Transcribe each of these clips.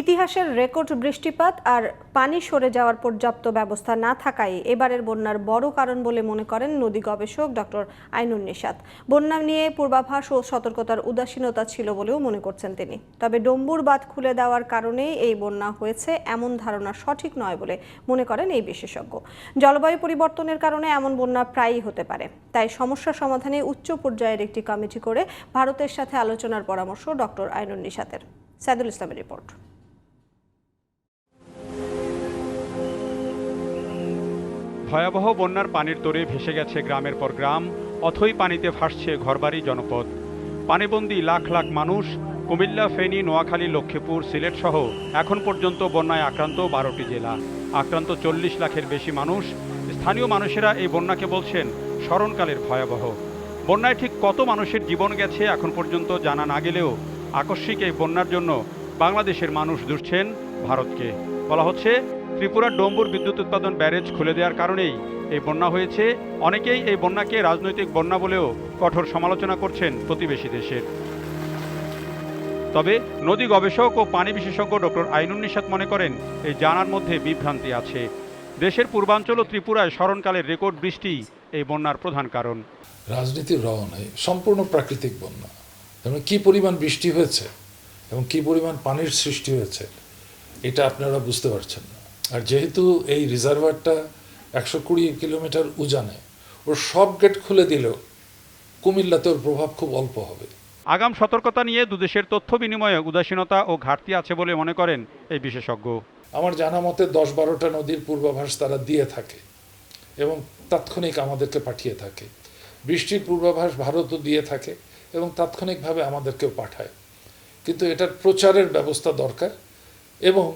ইতিহাসের রেকর্ড বৃষ্টিপাত আর পানি সরে যাওয়ার পর্যাপ্ত ব্যবস্থা না থাকায় এবারের বন্যার বড় কারণ বলে মনে করেন নদী গবেষক ডক্টর আইনুন নিশাত। বন্যা নিয়ে পূর্বাভাস ও সতর্কতার উদাসীনতা ছিল বলেও মনে করছেন তিনি। তবে ডম্বুর বাঁধ খুলে দেওয়ার কারণেই এই বন্যা হয়েছে এমন ধারণা সঠিক নয় বলে মনে করেন এই বিশেষজ্ঞ। জলবায়ু পরিবর্তনের কারণে এমন বন্যা প্রায়ই হতে পারে। তাই সমস্যা সমাধানে উচ্চ পর্যায়ের একটি কমিটি করে ভারতের সাথে আলোচনার পরামর্শ ডক্টর আইনুন নিশাতের। সাইদুল ইসলামের রিপোর্ট। ভয়াবহ বন্যার পানির তোরে ভেসে গেছে গ্রামের পর গ্রাম, অথই পানিতে ভাসছে ঘরবাড়ি জনপদ। পানিবন্দী লাখ লাখ মানুষ, কুমিল্লা, ফেনী, নোয়াখালী, লক্ষ্মীপুর, সিলেট সহ এখন পর্যন্ত বন্যায় আক্রান্ত বারোটি জেলা। আক্রান্ত চল্লিশ লাখের বেশি মানুষ, স্থানীয় মানুষেরা এই বন্যাকে বলছেন স্মরণকালের ভয়াবহ। বন্যায় ঠিক কত মানুষের জীবন গেছে এখন পর্যন্ত জানা না গেলেও আকস্মিক এই বন্যার জন্য বাংলাদেশের মানুষ দুষছেন ভারতকে। বলা হচ্ছে ত্রিপুরার ডম্বুর বিদ্যুৎ উৎপাদন ব্যারেজ খুলে দেওয়ার কারণেই এই বন্যা হয়েছে। অনেকেই এই বন্যাকে রাজনৈতিক বন্যা বলেও কঠোর সমালোচনা করছেন প্রতিবেশী দেশের। তবে নদী গবেষক ও পানি বিশেষজ্ঞ ডক্টর আইনুন নিশাত মনে করেন, এই জানার মধ্যে বিভ্রান্তি আছে। দেশের পূর্বাঞ্চল ও ত্রিপুরায় স্মরণকালের রেকর্ড বৃষ্টি এই বন্যার প্রধান কারণ। রাজনীতির রওয়া নেই সম্পূর্ণ প্রাকৃতিক বন্যা। এবং কি পরিমাণ বৃষ্টি হয়েছে এবং কি পরিমাণ পানির সৃষ্টি হয়েছে, এটা আপনারা বুঝতে পারছেন আর যেহেতু এই রিজার্ভারটা একশো কুড়ি কিলোমিটার উজানে ওর সব গেট খুলে দিলেও কুমিল্লাতে ওর প্রভাব খুব অল্প হবে। আগাম সতর্কতা নিয়ে দুদেশের তথ্য বিনিময়ে উদাসীনতা ও ঘাটতি আছে বলে মনে করেন এই বিশেষজ্ঞ। আমার জানা মতে দশ বারোটা নদীর পূর্বাভাস তারা দিয়ে থাকে এবং তাৎক্ষণিক আমাদেরকে পাঠিয়ে থাকে। বৃষ্টির পূর্বাভাস ভারতও দিয়ে থাকে এবং তাৎক্ষণিকভাবে আমাদেরকেও পাঠায়। কিন্তু এটার প্রচারের ব্যবস্থা দরকার এবং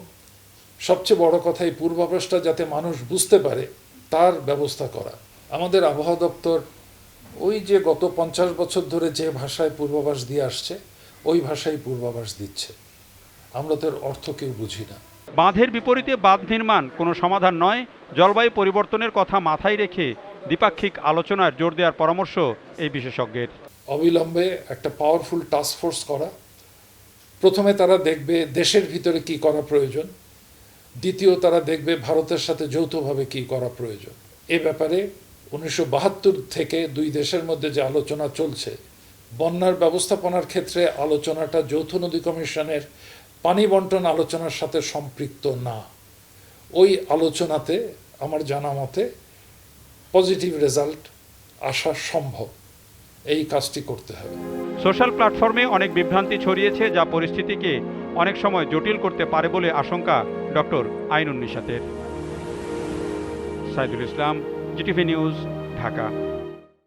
সবচেয়ে বড় কথা এই পূর্বাভাসটা যাতে মানুষ বুঝতে পারে তার ব্যবস্থা করা। আমাদের আবহাওয়া দপ্তর ওই যে গত পঞ্চাশ বছর ধরে যে ভাষায় পূর্বাভাস দিয়ে আসছে ওই ভাষায় পূর্বাভাস দিচ্ছে। আমরা তো এর অর্থ কেউ বুঝি না। বাঁধের বিপরীতে বাঁধ নির্মাণ কোনো সমাধান নয় জলবায়ু পরিবর্তনের কথা মাথায় রেখে দ্বিপাক্ষিক আলোচনার জোর দেওয়ার পরামর্শ এই বিশেষজ্ঞের। অবিলম্বে একটা পাওয়ারফুল টাস্ক ফোর্স করা। প্রথমে তারা দেখবে দেশের ভিতরে কি করা প্রয়োজন। দ্বিতীয় তারা দেখবে ভারতের সাথে যৌথভাবে কি করা প্রয়োজন। এ ব্যাপারে উনিশশো বাহাত্তর থেকে দুই দেশের মধ্যে যে আলোচনা চলছে, বন্যার ব্যবস্থাপনার ক্ষেত্রে আলোচনাটা যৌথ নদী কমিশনের পানি বন্টন আলোচনার সাথে সম্পৃক্ত না। ওই আলোচনাতে, আমার জানা মতে, পজিটিভ রেজাল্ট আসা সম্ভব। এই কাজটি করতে হবে। সোশ্যাল প্ল্যাটফর্মে অনেক বিভ্রান্তি ছড়িয়েছে যা পরিস্থিতিকে অনেক সময় জটিল করতে পারে বলে আশঙ্কা doctor Ainun নিশাতের। Saidul Islam, GTV news, Dhaka.